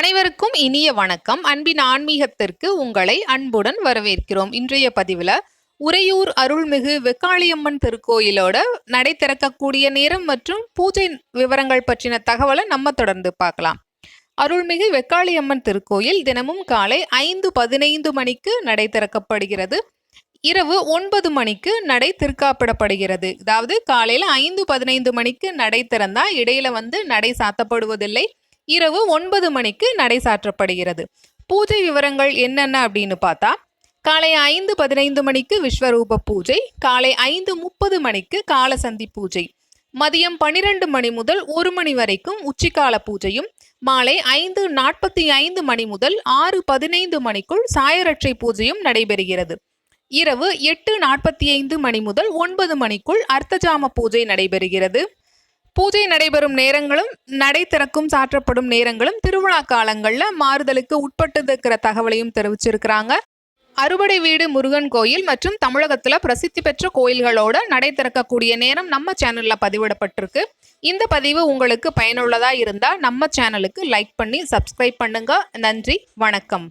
அனைவருக்கும் இனிய வணக்கம். அன்பின் ஆன்மீகத்திற்கு உங்களை அன்புடன் வரவேற்கிறோம். இன்றைய பதிவில் உறையூர் அருள்மிகு வெக்காளியம்மன் திருக்கோயிலோட நடை திறக்கக்கூடிய நேரம் மற்றும் பூஜை விவரங்கள் பற்றின தகவலை நம்ம தொடர்ந்து பார்க்கலாம். அருள்மிகு வெக்காளியம்மன் திருக்கோயில் தினமும் காலை ஐந்து பதினைந்து மணிக்கு நடை திறக்கப்படுகிறது. இரவு ஒன்பது மணிக்கு நடை திருக்காப்பிடப்படுகிறது. அதாவது காலையில் ஐந்து பதினைந்து மணிக்கு நடை திறந்தால் இடையில வந்து நடை சாத்தப்படுவதில்லை. இரவு ஒன்பது மணிக்கு நடை சாற்றப்படுகிறது. பூஜை விவரங்கள் என்னென்ன அப்படின்னு பார்த்தா காலை ஐந்து பதினைந்து மணிக்கு விஸ்வரூப பூஜை காலை ஐந்து முப்பது மணிக்கு காலசந்தி பூஜை மதியம் பனிரெண்டு மணி முதல் ஒரு மணி வரைக்கும் உச்சிக்கால பூஜையும் மாலை ஐந்து நாற்பத்தி ஐந்து மணி முதல் ஆறு பதினைந்து மணிக்குள் சாயரட்சை பூஜையும் நடைபெறுகிறது. இரவு எட்டு நாற்பத்தி ஐந்து மணி முதல் ஒன்பது மணிக்குள் அர்த்தஜாம பூஜை நடைபெறுகிறது. பூஜை நடைபெறும் நேரங்களும் நடை திறக்கும் சாற்றப்படும் நேரங்களும் திருவிழா காலங்களில் மாறுதலுக்கு உட்பட்டிருக்கிற தகவலையும் தெரிவிச்சிருக்கிறாங்க. அறுபடை வீடு முருகன் கோயில் மற்றும் தமிழகத்தில் பிரசித்தி பெற்ற கோயில்களோட நடை திறக்கக்கூடிய நேரம் நம்ம சேனலில் பதிவிடப்பட்டிருக்கு. இந்த பதிவு உங்களுக்கு பயனுள்ளதாக இருந்தால் நம்ம சேனலுக்கு லைக் பண்ணி சப்ஸ்கிரைப் பண்ணுங்க. நன்றி வணக்கம்.